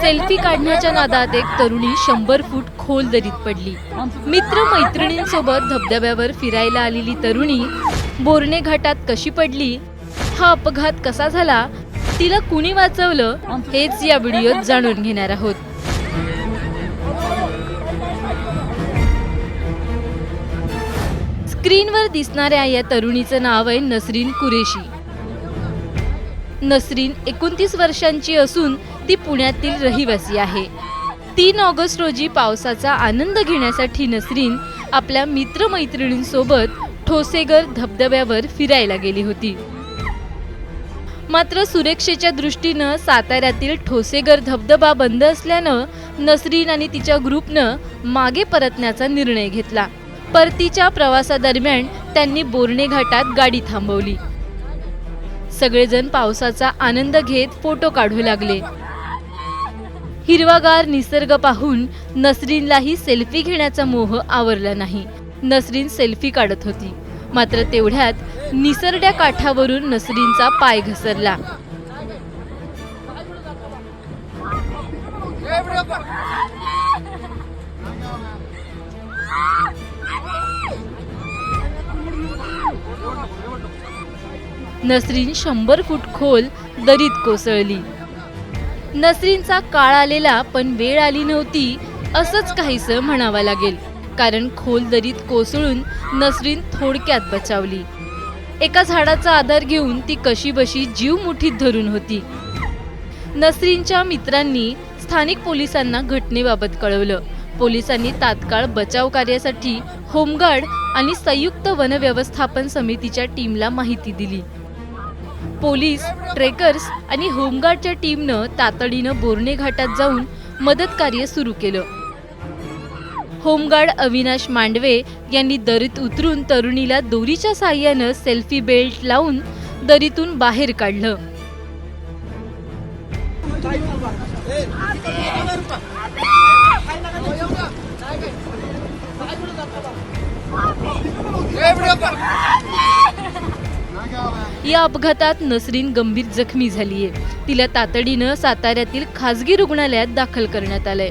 Selfie काढण्याच्या नादात एक तरुणी शंभर फूट खोल दरीत पडली. मित्र मैत्रिणींसोबत धबधब्यावर फिरायला आलेली तरुणी बोरणे घाटात कशी पडली? हा अपघात कसा झाला? तिला कुणी वाचवलं? हेच या व्हिडिओत जाणून घेणार आहोत. स्क्रीनवर दिसणाऱ्या या तरुणीचं नाव आहे नसरीन कुरेशी. नसरीन एकोणतीस वर्षांची असून ती पुण्यातील रहिवासी आहे. तीन ऑगस्ट रोजी पावसाचा आनंद घेण्यासाठी नसरीन आपल्या मित्रमैत्रिणींसोबत ठोसेगर धबधब्यावर फिरायला गेली होती. मात्र सुरक्षेच्या दृष्टीनं साताऱ्यातील ठोसेगर धबधबा बंद असल्यानं नसरीन आणि तिच्या ग्रुपनं मागे परतण्याचा निर्णय घेतला. परतीच्या प्रवासादरम्यान त्यांनी बोर्णे घाटात गाडी थांबवली. सगळेजण पावसाचा आनंद घेत फोटो काढू लागले. हिरवागार निसर्ग पाहून नसरीनलाही सेल्फी घेण्याचा मोह आवरला नाही. नसरीन सेल्फी काढत होती. मात्र तेवढ्यात निसरड्या काठावरून नसरीनचा पाय घसरला. नसरीन शंभर फूट खोल दरीत कोसळली. नसरींचा काळ आलेला पण वेळ आली नव्हती असंच काहीसं म्हणावं लागेल. कारण खोल दरीत कोसळून नसरीन थोडक्यात बचावली. एका झाडाचा आधार घेऊन ती कशीबशी जीव मुठीत धरून होती. नसरींच्या मित्रांनी स्थानिक पोलिसांना घटनेबाबत कळवलं. पोलिसांनी तात्काळ बचाव कार्यासाठी होमगार्ड आणि संयुक्त वनव्यवस्थापन समितीच्या टीमला माहिती दिली. पोलीस ट्रेकर्स आणि होमगार्डच्या टीमनं तातडीनं बोर्णे घाटात जाऊन मदत कार्य सुरू केलं. होमगार्ड अविनाश मांडवे यांनी दरीत उतरून तरुणीला दोरीच्या साह्यानं सेल्फी बेल्ट लावून दरीतून बाहेर काढलं. या अपघातात नसरीन गंभीर जखमी झालीये. तिला तातडीनं साताऱ्यातील खासगी रुग्णालयात दाखल करण्यात आलंय.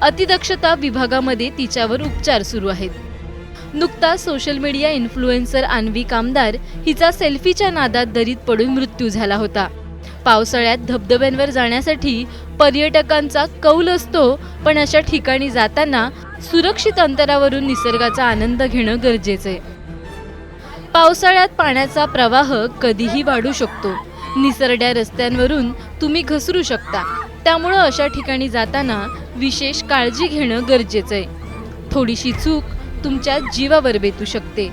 अतिदक्षता विभागामध्ये तिच्यावर उपचार सुरू आहेत. नुकताच social media influencer Anvi Kamdar हिचा सेल्फीच्या नादात दरीत पडून मृत्यू झाला होता. पावसाळ्यात धबधब्यांवर जाण्यासाठी पर्यटकांचा कौल असतो पण अशा ठिकाणी जाताना सुरक्षित अंतरावरून निसर्गाचा आनंद घेणं गरजेचं आहे पावसाळ्यात पाण्याचा प्रवाह कधीही वाढू शकतो. निसरड्या रस्त्यांवरून तुम्ही घसरू शकता. त्यामुळं अशा ठिकाणी जाताना विशेष काळजी घेणं गरजेचं आहे. थोडीशी चूक तुमच्या जीवावर बेतू शकते.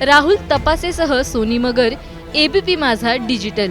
Rahul तपासेसह Soni Magar ABP Majha digital.